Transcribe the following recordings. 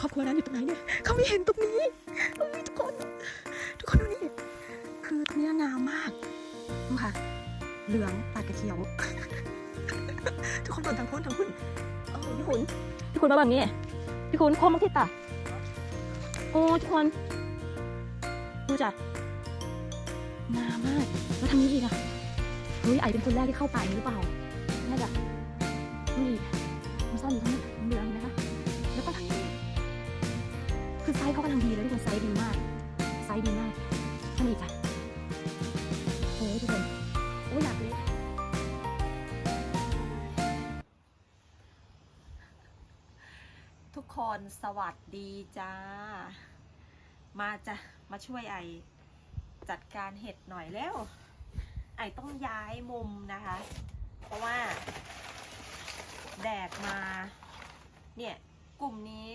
ครอบครัวนั้นอยู่ตรงไหนเนี่ยเขาไม่เห็นตรงนี้เฮ้ยทุกคน ทุกคนดูนี่คือตรงนี้งามมากดูค่ะ เหลืองตัดกับเขียว ทุกคนบนทางพ้นทางพุ่นโอ้ยพี่ขุนพี่ขุนมาแบบนี้พี่ขุนโคมมาที่ตาโอ้ทุกคนดูจ้ะงามมากแล้วทางนี้อีกอะเฮ้ยไอเป็นคนแรกที่เข้าป่านี้หรือเปล่าน่าจะนี่มันซ่อนอยู่ทั้งเหลืองเห็น ไซส์เขากำลังดีเลยทุกคนไซส์ดีมาก ไซส์ดีมากท่านอีกค่ะโอ้ยทุกคนโอ้ยอยากเลยทุกคนสวัสดีจ้า มาจะมาช่วยไอจัดการเห็ดหน่อยแล้ว ไอต้องย้ายมุมนะคะ เพราะว่า แดดมา เนี่ยกลุ่มนี้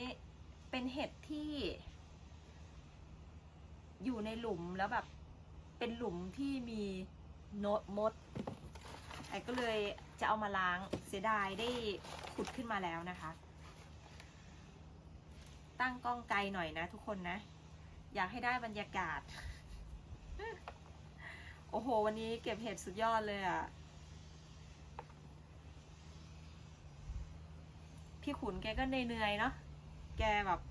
เป็นเห็ดที่ อยู่ในหลุมแล้วแบบ เป็นหลุมที่มีโนดมดไอ้ก็เลยจะเอามาล้างเสียดายได้ขุดขึ้นมาแล้วนะคะ ตั้งกล้องไกลหน่อยนะทุกคนนะ อยากให้ได้บรรยากาศ โอ้โห วันนี้เก็บเห็ดสุดยอดเลยอะ่ะพี่ขุนแกก็เหนื่อยๆเนาะ แกแบบ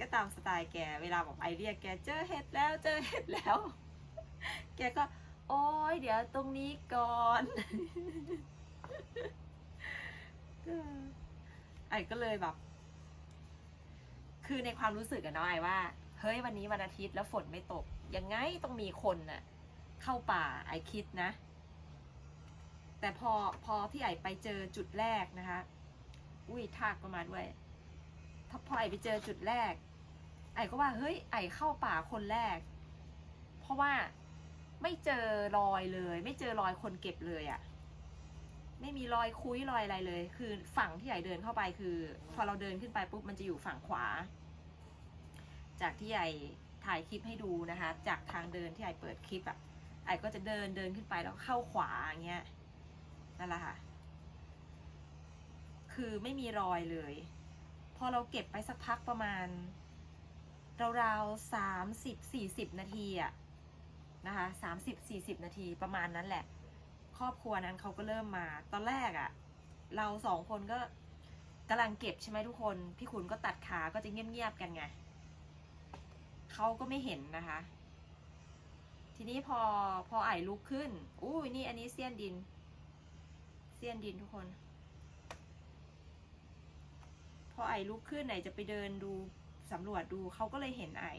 ก็ตามสไตล์แก เวลาบอกไอเรียกแกเจอเห็ดแล้วเจอเห็ดแล้ว แกก็ โอ้ยเดี๋ยวตรงนี้ก่อนไอ้ก็เลยแบบ คือในความรู้สึกอะเนาะไอว่า เฮ้ยวันนี้วันอาทิตย์แล้วฝนไม่ตก ยังไงต้องมีคนน่ะ เข้าป่าไอคิดนะ แต่พอพอที่ไอไปเจอจุดแรกนะคะ อุ้ยทากก็มาด้วยถ้าพอไอไปเจอจุดแรก ไอก็ว่าเฮ้ยไอเข้าป่าคนแรก เพราะว่าไม่เจอรอยเลย ไม่เจอรอยคนเก็บเลยอะไม่มีรอยคุยรอยอะไรเลย คือฝั่งที่ใหญ่เดินเข้าไปคือ พอเราเดินขึ้นไปปุ๊บมันจะอยู่ฝั่งขวา จากที่ใหญ่ถ่ายคลิปให้ดูนะคะ จากทางเดินที่ใหญ่เปิดคลิปอะ่ะไอก็จะเดินเดินขึ้นไปแล้วเข้าขวาอย่างเงี้ยนั่นแหละค่ะ คือไม่มีรอยเลย พอเราเก็บไปสักพักประมาณราวๆสามสิบสี่สิบนาทีอะนะคะสามสิบสี่สิบนาทีประมาณนั้นแหละ ครอบครัวนั้นเขาก็เริ่มมา ตอนแรกอะเราสองคนก็กำลังเก็บใช่ไหมทุกคน พี่ขุนก็ตัดขาก็จะเงียบๆกันไงเขาก็ไม่เห็นนะคะ ทีนี้พอพอไอ้ลุกขึ้นอู้ยนี่อันนี้เสี้ยนดิน เสี้ยนดินทุกคน อไอ้ลุกขึ้นไหนจะไปเดินดูสำรวจดูเขาก็เลยเห็นไอ้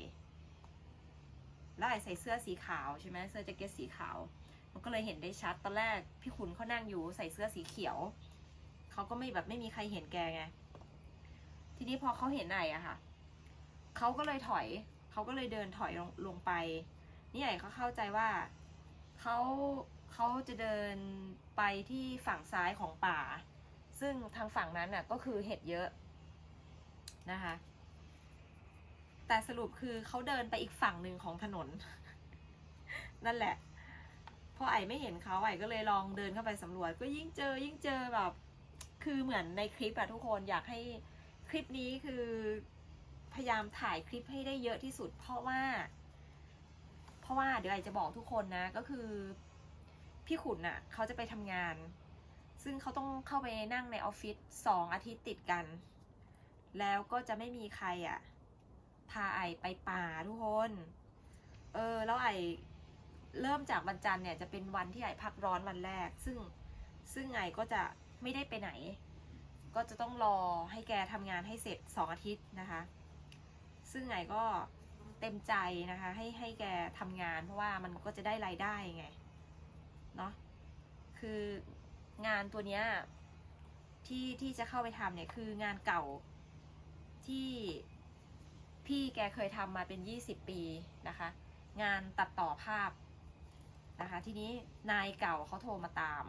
แล้วไอ้ใส่เสื้อสีขาวใช่ไหมเสื้อแจ็คเก็ตสีขาว มันก็เลยเห็นได้ชัดตอนแรกพี่ขุนเขานั่งอยู่ใส่เสื้อสีเขียวเขาก็ไม่แบบไม่มีใครเห็นแกไงทีนี้พอเขาเห็นไอ้อะค่ะเขาก็เลยถอยเขาก็เลยเดินถอยลงลงไปนี่ไอ้เขาเข้าใจว่าเขาเขาจะเดินไปที่ฝั่งซ้ายของป่า ซึ่งทางฝั่งนั้นน่ะก็คือเห็ดเยอะ นะคะ แต่สรุปคือเขาเดินไปอีกฝั่งหนึ่งของถนน นั่นแหละพอไอ้ไม่เห็นเขาไอ้ก็เลยลองเดินเข้าไปสำรวจ ก็ยิ่งเจอยิ่งเจอแบบ คือเหมือนในคลิปอะทุกคนอยากให้คลิปนี้คือพยายามถ่ายคลิปให้ได้เยอะที่สุด เพราะว่า เพราะว่าเดี๋ยวไอจะบอกทุกคนนะ ก็คือพี่ขุนน่ะเขาจะไปทำงาน ซึ่งเขาต้องเข้าไปนั่งในออฟฟิศสองอาทิตย์ติดกัน แล้วก็จะไม่มีใครอะพาไอไปป่าทุกคน เออ แล้วไอเริ่มจากวันจันทร์เนี่ยจะเป็นวันที่ไอพักร้อนวันแรก ซึ่งซึ่งไอก็จะไม่ได้ไปไหน ก็จะต้องรอให้แกทำงานให้เสร็จสองอาทิตย์นะคะ ซึ่งไอก็เต็มใจนะคะ ให้ให้แกทำงาน เพราะว่ามันก็จะได้รายได้ไง เนาะคืองานตัวเนี้ยที่ที่จะเข้าไปทำเนี่ยคืองานเก่า ที่พี่แกเคยทำมาเป็นยี่สิบปีนะคะ งานตัดต่อภาพนะคะ ทีนี้นายเก่าเขาโทรมาตาม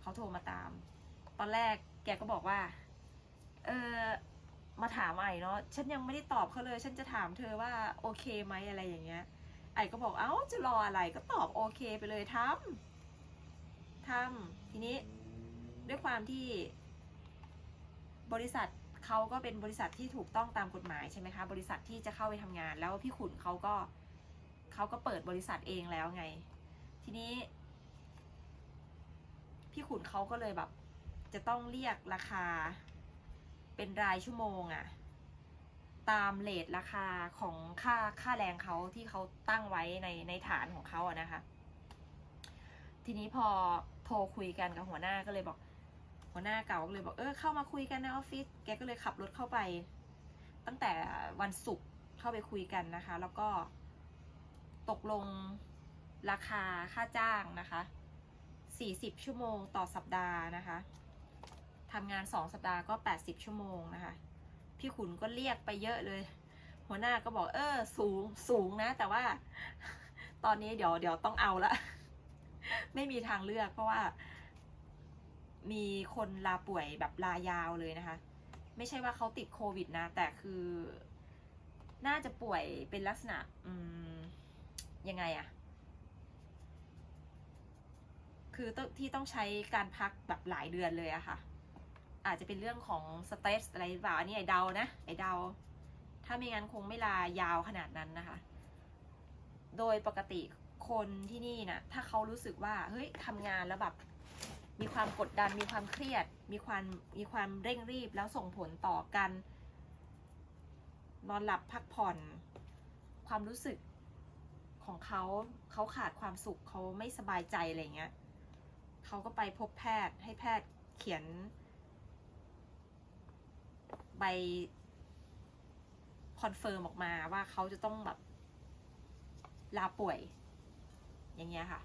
เขาโทรมาตาม ตอนแรกแกก็บอกว่า เออมาถามไอ้เนาะ ฉันยังไม่ได้ตอบเขาเลย ฉันจะถามเธอว่าโอเคไหมอะไรอย่างเงี้ย ไอ้ก็บอก เอ้า จะรออะไร ก็ตอบโอเคไปเลยทำทำทีนี้ด้วยความที่บริษัท เขาก็เป็นบริษัทที่ถูกต้องตามกฎหมายใช่ไหมคะ บริษัทที่จะเข้าไปทำงาน แล้วพี่ขุนเขาก็เขาก็เปิดบริษัทเองแล้วไง ทีนี้ พี่ขุนเขาก็เลยแบบ จะต้องเรียกราคา เป็นรายชั่วโมงอะตามเลทราคาของค่าค่าแรงเขาที่เขาตั้งไว้ในในฐานของเขาอะนะคะ ทีนี้พอโทรคุยกันกับหัวหน้าก็เลยบอก หัวหน้าเก่าก็เลยบอกเออเข้ามาคุยกันในออฟฟิศแกก็เลยขับรถเข้าไป ตั้งแต่วันศุกร์เข้าไปคุยกันนะคะ แล้วก็ตกลงราคาค่าจ้างนะคะ 40 ชั่วโมงต่อสัปดาห์นะคะทำงาน 2 สัปดาห์ก็ 80 ชั่วโมงนะคะ พี่ขุนก็เรียกไปเยอะเลย หัวหน้าก็บอกเออสูงสูงนะ แต่ว่าตอนนี้เดี๋ยวเดี๋ยวต้องเอาละ ไม่มีทางเลือกเพราะว่า มีคนลาป่วยแบบลายาวเลยนะคะ ไม่ใช่ว่าเขาติดโควิดนะ แต่คือ น่าจะป่วยเป็นลักษณะ อืม ยังไงอะคือต้องที่ต้องใช้การพักแบบหลายเดือนเลยอะค่ะ อาจจะเป็นเรื่องของสเตสอะไรหรือเปล่าอันนี้ไอเดานะไอเดา ถ้าไม่งั้นคงไม่ลายาวขนาดนั้นนะคะ โดยปกติคนที่นี่นะถ้าเขารู้สึกว่า เฮ้ยทำงานแล้วแบบ มีความกดดัน มีความเครียด มีความมีความเร่งรีบแล้วส่งผลต่อกัน นอนหลับพักผ่อน ความรู้สึกของเขาเขาขาดความสุขเขาไม่สบายใจอะไรเงี้ยเขาก็ไปพบแพทย์ให้แพทย์เขียน ใบคอนเฟิร์มออกมาว่าเขาจะต้องแบบลาป่วย อย่างเงี้ยค่ะ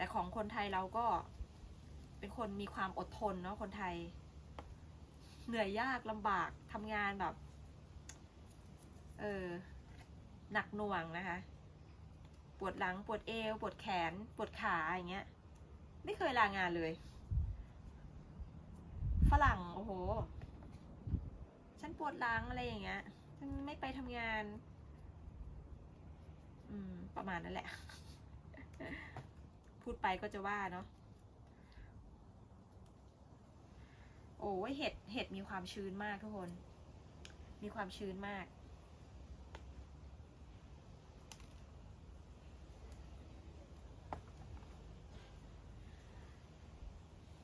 แต่ของคนไทยเราก็เป็นคนมีความอดทนเนาะคนไทย เหนื่อยยากลำบากทำงานแบบ เออหนักหน่วงนะคะ ปวดหลังปวดเอว ปวดแขน ปวดขาอย่างเงี้ย ไม่เคยลางานเลย ฝรั่ง โอ้โห ฉันปวดหลังอะไรอย่างเงี้ย ฉันไม่ไปทำงาน อืม ประมาณนั้นแหละ พูดไปก็จะว่าเนาะโอ้ยเห็ดเห็ดมีความชื้นมากทุกคน มีความชื้นมาก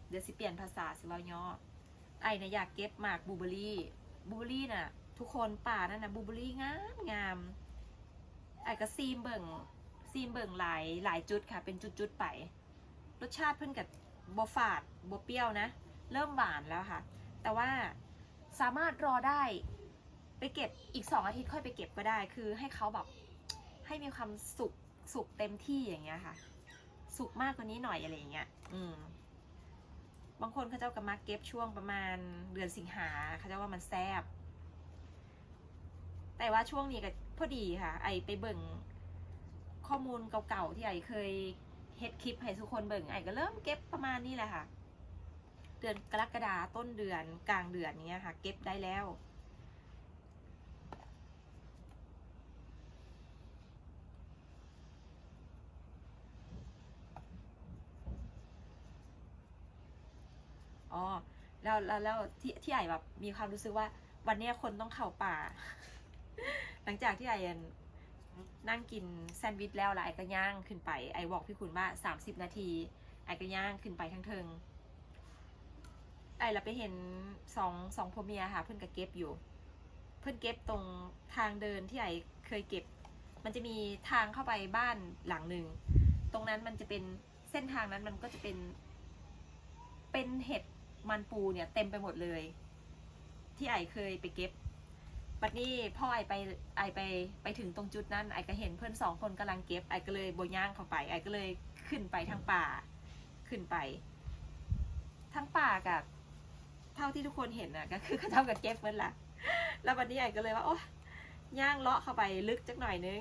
เดี๋ยวสิเปลี่ยนภาษาสิเราย่อไอ้นะอยากเก็บหมากบูเบอรี่บูเบอรี่น่ะ ทุกคนป่านั่นนะบูเบอรี่งามงามไอ้ก็ซีมเบิ่ง ซีมเบิ่งหลายหลายจุดค่ะ เป็นจุดๆไป รสชาติเพิ่นกับบฝาดบเปรี้ยวนะ เริ่มหวานแล้วค่ะ แต่ว่าสามารถรอได้ไปเก็บอีกสองอาทิตย์ค่อยไปเก็บก็ได้ คือให้เขาแบบให้มีความสุกสุกเต็มที่อย่างเงี้ยค่ะ สุกมากกว่านี้หน่อยอะไรอย่างเงี้ย อืม บางคนเขาเจ้าก็มาเก็บช่วงประมาณเดือนสิงหาเขาเจ้าว่ามันแซบแต่ว่าช่วงนี้ก็พอดีค่ะ ไอไปเบิ่ง ข้อมูลเก่าๆที่ไอเคยเฮ็ดคลิปให้ทุกคนเบิ่งไอก็เริ่มเก็บประมาณนี้แหละค่ะ เดือนกรกฎาต้นเดือนกลางเดือนเนี้ยค่ะ เก็บได้แล้วอ๋อแล้วแล้วแล้วที่ที่ไอแบบมีความรู้สึกว่าวันเนี้ยคนต้องเข้าป่า หลังจากที่ไอ นั่งกินแซนด์วิชแล้วล้วไอก็ย่างขึ้นไปไอบอกพี่คุณว่า 30 นาที ไอก็ย่างขึ้นไปทั้งเทิงไอเราไปเห็นสองสองพ่อเมียค่ะ เพื่อนก็เก็บอยู่ เพื่อนเก็บตรงทางเดินที่ไอเคยเก็บ มันจะมีทางเข้าไปบ้านหลังหนึ่งตรงนั้นมันจะเป็นเส้นทางนั้นมันก็จะเป็น เป็นเห็ดมันปูเนี่ย เต็มไปหมดเลย ที่ไอเคยไปเก็บ บัดนี้พ่อไอไปไอไปไปถึงตรงจุดนั้นไอก็เห็นเพื่อนสองคนกำลังเก็บไอก็เลยโบย่างเข้าไปไอก็เลยขึ้นไปทางป่าขึ้นไปทั้งป่ากับเท่าที่ทุกคนเห็นน่ะก็คือเขาเท่ากับเก็บเมื่อละแล้ววันนี้ไอก็เลยว่าโอ้ย่างเลาะเข้าไปลึกจักหน่อยนึง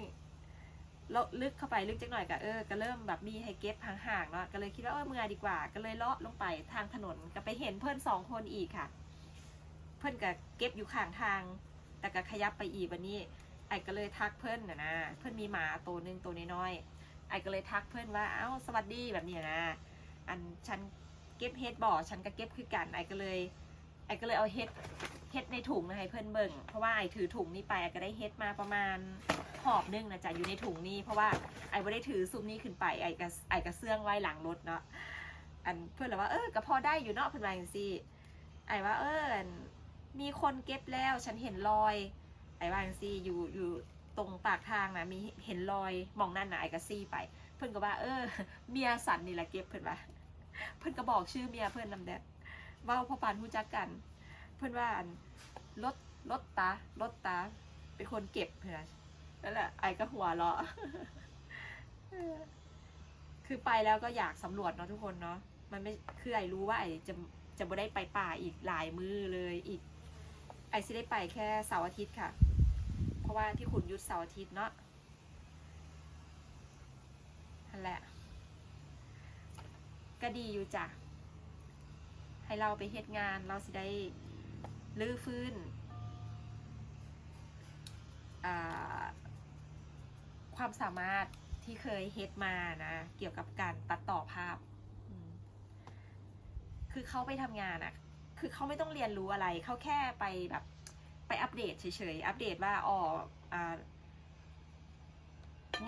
เลาะลึกเข้าไปลึกจักหน่อยก็เออก็เริ่มแบบมีให้เก็บห่างๆเนาะก็เลยคิดว่าเออเมื่อดีกว่า ก็เลยเลาะลงไปทางถนนก็ไปเห็นเพื่อนสองคนอีกค่ะ เพื่อนก็เก็บอยู่ข้างทาง แต่ก็ขยับไปอีกวันนี้ไอ้ก็เลยทักเพื่อนนะนะเพื่อนมีหมาตัวหนึ่งตัวน้อยๆไอ้ก็เลยทักเพื่อนว่าเอ้าสวัสดีแบบนี้นะอันฉันเก็บเฮดบ่อฉันก็เก็บคือกันไอ้ก็เลยไอ้ก็เลยเอาเฮ็ดเฮ็ดในถุงนะให้เพื่อนเบิ่งเพราะว่าไอ้ถือถุงนี้ไปไอ้ก็ได้เฮ็ดมาประมาณหอบหนึงนะจ๊ะอยู่ในถุงนี้เพราะว่าไอไม่ได้ถือซุมนี้ขึ้นไปไอ้ก็ไอ้ก็เสื่องไว้หลังรถเนาะอันเพื่อนเลยว่าเออก็พอได้อยู่เนาะเพื่อนว่าอย่างซี่ไอ้ว่าเออ มีคนเก็บแล้วฉันเห็นรอยไอว่าอย่างซี่อยู่อยู่ตรงปากทางนะมีเห็นรอยมองนั่นนะไอ้ก็ซี่ไป เพื่อนก็ว่า เออ เมียสันนี่แหละเก็บเพื่อนว่าเพื่อนก็บอกชื่อเมียเพื่อนนำแดดเว่าพ่อปานหูจักกัน เพื่อนว่ารถรถตารถตา เป็นคนเก็บเพื่อนนั่นแหละไอ้ก็หัวเราะเอคือไปแล้วก็อยากสำรวจเนาะทุกคนเนาะมันไม่คือไอ้รู้ว่าไอ้จะจะไม่ได้ไปป่าอีกหลายมือเลยอีก อ้สิได้ไปแค่เสาร์อาทิตย์ค่ะ เพราะว่าที่ขุนยุทธเสาร์อาทิตย์เนาะนั่นแหละ ก็ดีอยู่จ้ะ ให้เราไปเฮ็ดงานเราสิได้ลื้อฟื้นความสามารถที่เคยเฮ็ดมานะ เกี่ยวกับการตัดต่อภาพ คือเขาไปทำงานอะ คือเขาไม่ต้องเรียนรู้อะไรเขาแค่ไปแบบไปอัปเดตเฉยๆ อัปเดตว่าอ๋อา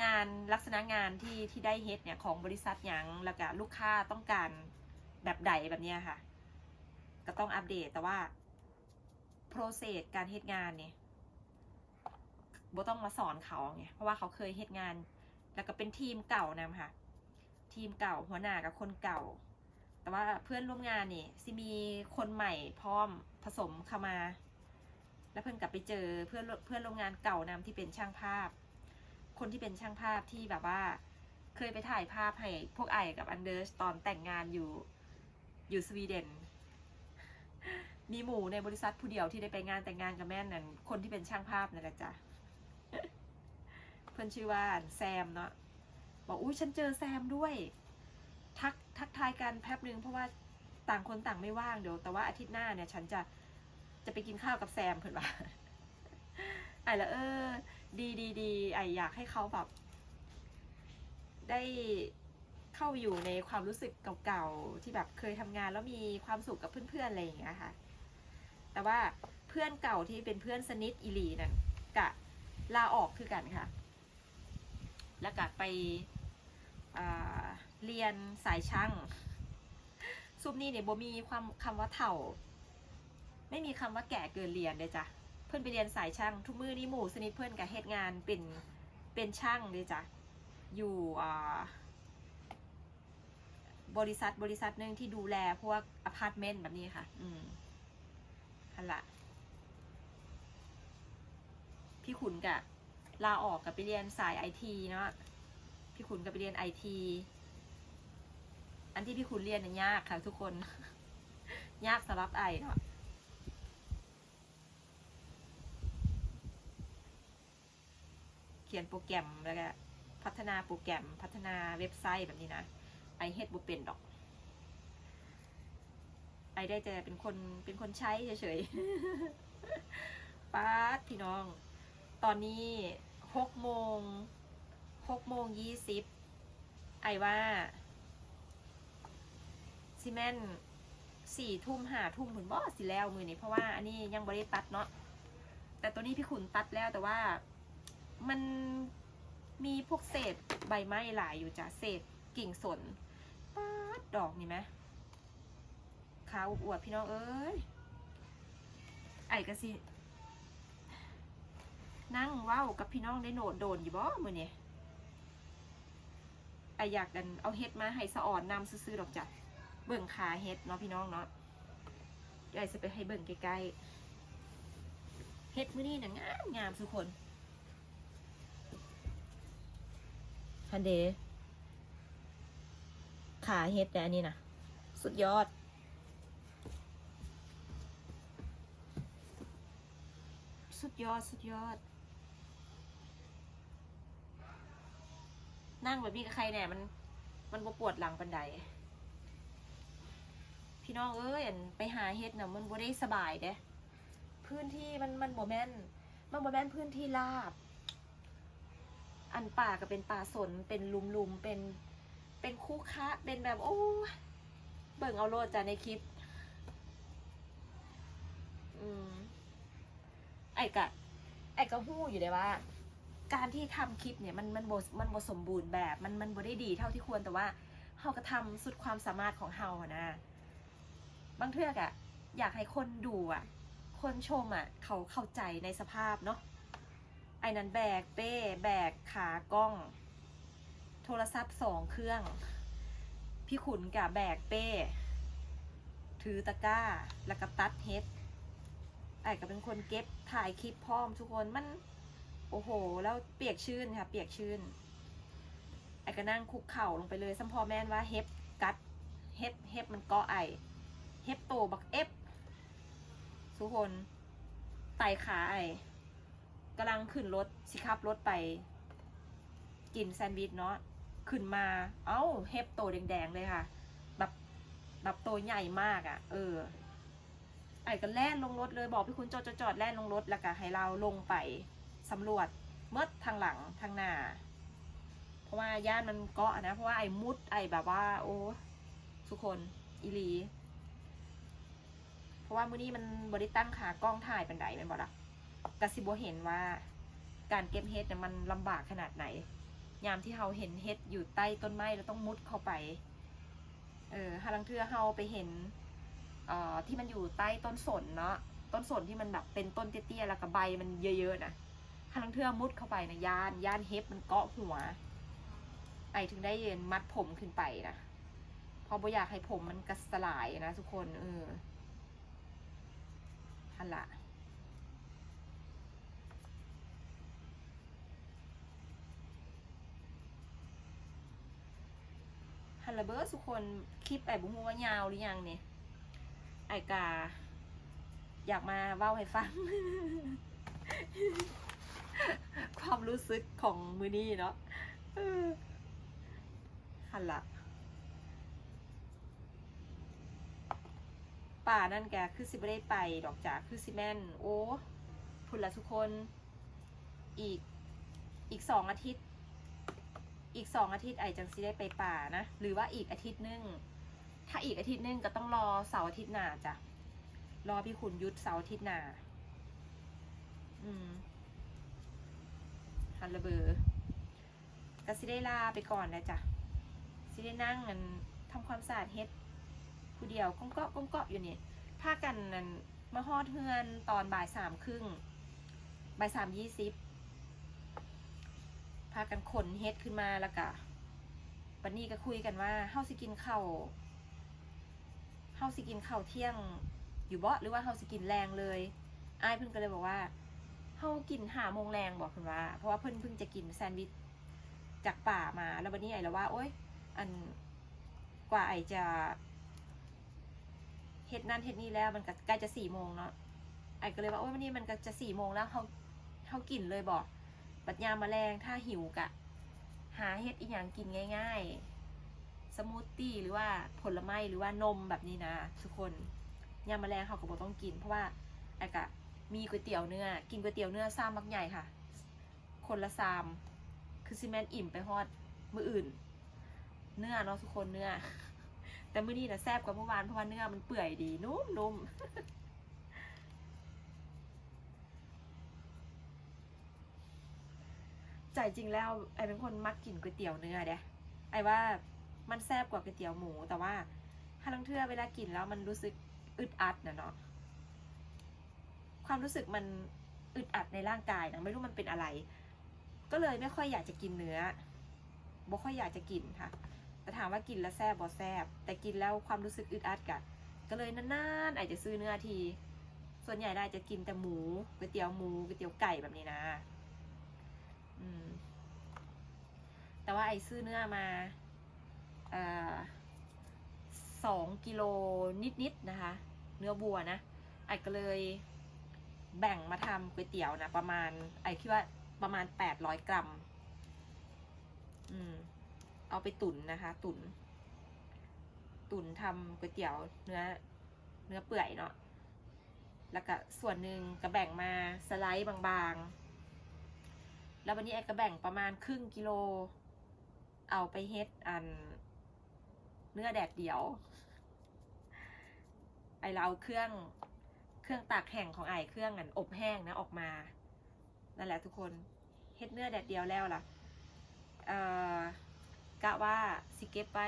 งานลักษณะงานที่ที่ได้เฮ็ดเนี่ยของบริษัทยังแล้วก็ลูกค้าต้องการแบบใดแบบเนี้ยค่ะ ก็ต้องอัปเดตแต่ว่า process การเฮ็ดงานเนี่ยโบต้องมาสอนเขาไงเพราะว่าเขาเคยเฮ็ดงาน แล้วก็เป็นทีมเก่านำค่ะ ทีมเก่าหัวหน้ากับคนเก่า แต่ว่าเพื่อนร่วมงานนี่สิมีคนใหม่พร้อมผสมเข้ามา แล้วเพื่อนกลับไปเจอเพื่อนเพื่อนโร่วมงานเก่านำที่เป็นช่างภาพ คนที่เป็นช่างภาพที่แบบว่า เคยไปถ่ายภาพให้พวกไอกับอันเดอร์ตอนแต่งงานอยู่อยู่สวีเดน มีหมู่ในบริษัทผู้เดียวที่ได้ไปงานแต่งงานกับแม่นั่นคนที่เป็นช่างภาพนั่นแหละจ้ะเพื่อนชื่อว่าแซมเนาะบอกอุ้ยฉันเจอแซมด้วย ทักทักทายกันแป๊บนึงเพราะว่าต่างคนต่างไม่ว่างเดี๋ยวแต่ว่าอาทิตย์หน้าเนี่ย ฉันจะจะไปกินข้าวกับแซมเพื่อนว่าไอ้ละเออ ดีดีดีไออยากให้เขาแบบ ได้เข้าอยู่ในความรู้สึกเก่าๆที่แบบเคยทำงานแล้วมีความสุขกับเพื่อนๆอะไรอย่างเงี้ยค่ะ แต่ว่าเพื่อนเก่าที่เป็นเพื่อนสนิทอีลีนั่นกะลาออกคือกันค่ะ แล้วกะไปอ่า เรียนสายช่างซุปนี่เนี่ยบ่มีความคำว่าเถ่า ไม่มีคำว่าแก่เกินเรียนเลยจ้ะเพื่อนไปเรียนสายช่าง ทุกมือนี่หมู่สนิทเพื่อนกับเฮ็ดงานเป็นเป็นช่างเลยจ้ะอยู่อ่าบริษัทบริษัทหนึ่งที่ดูแลพวกอพาร์ตเมนต์แบบนี้ค่ะ อืมฮันละพี่ขุนกะลาออกกับไปเรียนสายไอทีเนาะพี่ขุนกับไปเรียนไอที อันที่พี่ขุนเรียนเนี่ยยากค่ะทุกคน ยากสำหรับไอเนาะเขียนโปรแกรมแล้วก็พัฒนาโปรแกรมพัฒนาเว็บไซต์แบบนี้นะ ไอเฮ็ดบุเป็นดอก ไอได้แต่เป็นคนเป็นคนใช้เฉยๆป๊าพี่น้อง ตอนนี้หกโมงหกโมงยี่สิบไอว่า ซีเมนสี่ทุ่มห้าทุ่มถึงบ่สิแล้วมือนี้เพราะว่าอันนี้ยังบริตัดเนาะแต่ตัวนี้พี่ขุนตัดแล้วแต่ว่ามันมีพวกเศษใบไม้หลายอยู่จ้ะเศษกิ่งสนปาดดอกนี่ไหมขาวอวบพี่น้องเอ้ยไอ้กะสินั่งว้าวกับพี่น้องได้โนดโดนอยู่บ่มือนี่ไออยากกันเอาเฮ็ดมาให้สะอ่อนนำซื้อๆดอกจ้ะ เบิ่งขาเฮ็ดเนาะพี่น้องเนาะเดี๋ยวจะไปให้เบิ่งใกล้ๆเฮ็ดมื้อนี้นะงามงามทุกคนฮันเดขาเฮ็ดแต่อันนี้นะสุดยอด สุดยอด สุดยอด นั่งแบบนี้กับใครเนี่ยมัน มันปวดหลังปันได พี่น้องเอ้ยไปหาเฮ็ดนะมันบ่ได้สบายเด้พื้นที่มันมันบ่แม่นมันบ่แม่นพื้นที่ราบ อันป่าก็เป็นป่าสนเป็นลุมๆเป็นเป็นคู่คะเป็นแบบ โอ้เบิ่งเอาโลดจ้ะในคลิป อืมไอ้กะไอ้ก็หู้อยู่เลยว่า การที่ทำคลิปเนี่ยมันมันบมันบสมบูรณ์แบบ มันมันบได้ดีเท่าที่ควรแต่ว่าเฮาก็ทำสุดความสามารถของเฮาอะนะ บางเทือกอะอยากให้คนดูอะคนชมอะเขาเข้าใจในสภาพเนาะไอ้นั้นแบกเป้แบกขากล้อง โทรศัพท์สองเครื่อง พี่ขุนกับแบกเป้ ถือตะกร้า แล้วก็ตัดเฮ็ดไอ้ก็เป็นคนเก็บถ่ายคลิปพร้อมทุกคนมันโอ้โห แล้วเปียกชื้นค่ะ เปียกชื้นไอ้ก็นั่งคุกเข่าลงไปเลยสัมพอแม่นว่าเฮ็บกัดเฮ็บเฮ็บมันเกาะไอ เฮ็บโตบักเอฟทุกคนไต่ขาไอกำลังขึ้นรถสิขับรถไป กินแซนด์วิชเนาะขึ้นมา เอ้าเฮ็บโตแดงๆเลยค่ะ แบบแบบโตใหญ่มากอะ่ะ เออ ไอ้ก็แล่นลงรถเลยบอกพี่คุณจอดจอดจอดแล่นลงรถแล้วก็ให้เราลงไปสำรวจเมื่อทางหลังทางหน้าเพราะว่าย่านมันเกาะนะ เพราะว่าไอ้มุดไอ้แบบว่า โอ้ทุกคน อีลี เพราะว่ามื้อนี้มันบริตั้งขากล้องถ่ายเป็นไดแมันบอกละกสิบเห็นว่า การเก็บเฮ็ดเนี่ยมันลำบากขนาดไหน ยามที่เราเห็นเฮ็ดอยู่ใต้ต้นไม้เราต้องมุดเข้าไป เออฮาลังเทือเราไปเห็นเอ่อที่มันอยู่ใต้ต้นสนเนาะต้นสนที่มันแบบเป็นต้นเตี้ยๆแล้วก็ใบมันเยอะๆนะฮาลังเทือมุดเข้าไปนะย่านย่านเฮ็บมันเกาะหัว ไอถึงได้เย็นมัดผมขึ้นไปนะเพราะบ่อยากให้ผมมันกระสลายนะทุกคนเออ ฮันละฮัลโหลเบอร์ทุกคนคลิปไอ้บุ้งว่ายาวหรือยังเนี่ยไอ้กา อยากมาเว้าให้ฟัง ความรู้สึกของมือนี้เนาะเออฮัลละ ป่านั่นแกคือสิไม่ได้ไปดอกจากคือสิแม่น โอ้พุ่นละทุกคนอีกอีกสองอาทิตย์ อีกสองอาทิตย์ไอจังสิได้ไปป่านะ หรือว่าอีกอาทิตย์หนึง ถ้าอีกอาทิตย์หนึงก็ต้องรอเสาร์อาทิตย์หน้าจ้ะรอพี่ขุนยุทธเสาร์อาทิตย์หน้าอืมฮันระเบอร์ก็สิได้ลาไปก่อนนะจ๊ะสิได้นั่งกันทำความสะอาดเฮ็ด ผู้เดียวก้มเกาะก้มเกาะอยู่นี่พากันนั่นมาฮอดเฮือนตอนบ่ายสามครึ่งบ่ายสามยี่สิบพากันขนเฮ็ดขึ้นมาแล้วก็วันนี้ก็คุยกันว่าเฮาสิกินข้าวเฮาสิกินข้าวเที่ยงอยู่บ่หรือว่าเฮาสิกินแรงเลยอ้ายเพิ่นก็เลยบอกว่าเฮากินหาโมงแรงบอกเพิ่นว่า เพราะว่าเพิ่นเพิ่งจะกินแซนด์วิชจากป่ามา แล้ววันนี้ไอ้แล้วว่า โอ๊ย อันกว่าไอจะ เฮ็ดนั่นเฮ็ดนี่แล้วมันก็ใกล้จะสี่โมงเนาะไอ้ก็เลยว่าโอ๊ยวันนี้มันก็จะสี่โมงแล้วเขาเขากินเลยบอกปัดยามแมลงถ้าหิวกะ หาเฮ็ดอีหยังกินง่าย ๆ สมูทตี้หรือว่าผลไม้หรือว่านมแบบนี้นะทุกคนยามแมลงเขาก็บอกต้องกิน เพราะว่าไอ้กะมีก๋วยเตี๋ยวเนื้อ กินก๋วยเตี๋ยวเนื้อซ้ำมักใหญ่ค่ะ คนละซามคือซีเมนอิ่มไปฮอดมืออื่น เนื้อเนาะทุกคนเนื้อ แต่มื้อนี้นะแซ่บกว่าเมื่อวานเพราะว่าเนื้อมันเปื่อยดีนุ่มนุ่มใจจริงแล้วไอเป็นคนมักกินก๋วยเตี๋ยวเนื้อเด้ไอว่ามันแซ่บกว่าก๋วยเตี๋ยวหมู แต่ว่าถ้าลังเทื่อเวลากินแล้วมันรู้สึกอึดอัดนะเนาะความรู้สึกมันอึดอัดในร่างกายนะไม่รู้มันเป็นอะไร ก็เลยไม่ค่อยอยากจะกินเนื้อบ่ค่อยอยากจะกินค่ะ แต่ถามว่ากินแล้วแซ่บบ่แซ่บแต่กินแล้วความรู้สึกอึดอัดกะก็เลยนานๆอาจจะซื้อเนื้อที ส่วนใหญ่ได้จะกินแต่หมูก๋วยเตี๋ยวหมูก๋วยเตี๋ยวไก่แบบนี้นะ อืม แต่ว่าไอ้ซื้อเนื้อมาเอ่อสองกิโลนิดๆนะคะ เนื้อวัวนะไอ้ก็เลยแบ่งมาทำก๋วยเตี๋ยวนะประมาณ ไอ้คิดว่าประมาณแปดร้อยกรัม อืม เอาไปตุ๋นนะคะ ตุ๋นตุ๋นทำก๋วยเตี๋ยวเนื้อเนื้อเปื่อยเนาะแล้วก็ส่วนหนึ่งก็แบ่งมาสไลด์บางๆ แล้ววันนี้แอก็แบ่งประมาณครึ่งกิโล เอาไปเฮ็ดอัน เนื้อแดดเดียว ไอเราเอาเครื่องเครื่องตากแห้งของไอเครื่องอันอบแห้งนะออกมา นั่นแหละทุกคนเฮ็ดเนื้อแดดเดียวแล้วล่ะ เอ่อ กะว่าสิเก็บไป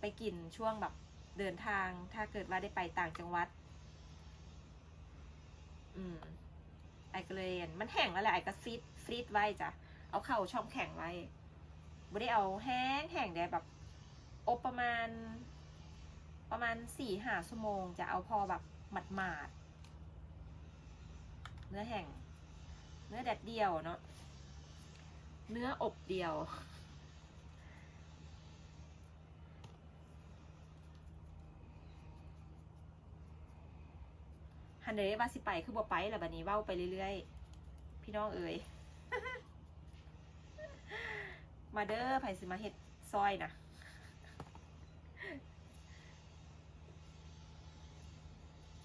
ไปกินช่วงแบบเดินทาง ถ้าเกิดว่าได้ไปต่างจังหวัด อืมไอก็เลยมันแห้งแล้วแหละไอก็ฟรีดฟรีดไว้จ้ะ เอาเข้าช่องแข็งไว้ไม่ได้เอาแห้งแห้งเดี๋ยวแบบ อบประมาณ ประมาณสี่ห้าชั่วโมง จะเอาพอแบบหมาดหมาดเนื้อแห้ง เนื้อแดดเดียวเนาะ เนื้ออบเดียว ฮันเดว่าสิไปคือบ่ไปแล้วบัดนี้เว้าไปเรื่อยๆ พี่น้องเอ๋ยมาเด้อไผสิมาเฮ็ดซอยนะ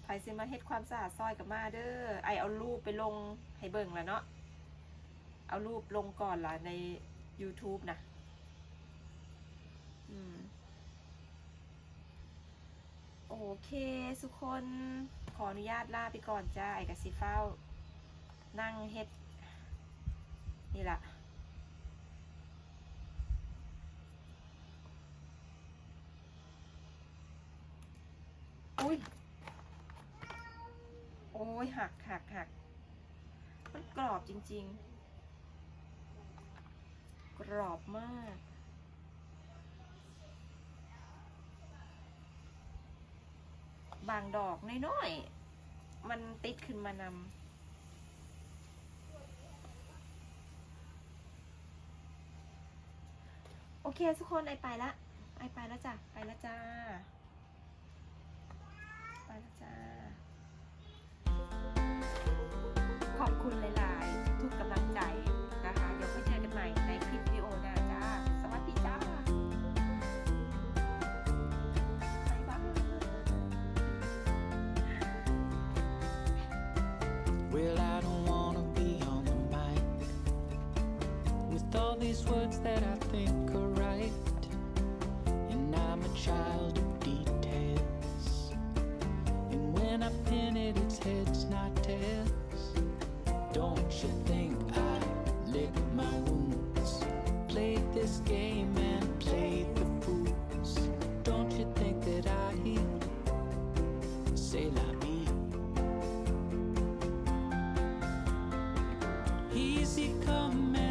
ไผสิมาเฮ็ดความสะอาดซอยกับมาเด้อไอเอารูปไปลงให้เบิ่งแล้วเนาะเอารูปลงก่อนล่ะใน YouTube นะอืมโอเคทุกคน ขออนุญาตลาไปก่อนจ้าไอกะสิเฝ้า นั่งเฮ็ด นี่ละอุ้ย โอ้ย หักหักหักมันกรอบจริง ๆ กรอบมาก บางดอกน้อยๆ มันติดขึ้นมานำโอเคทุกคนไอไปละไอไปแล้วจ้ะไปแล้วจ้า ไปแล้วจ้า ขอบคุณเลยล่ะ that I think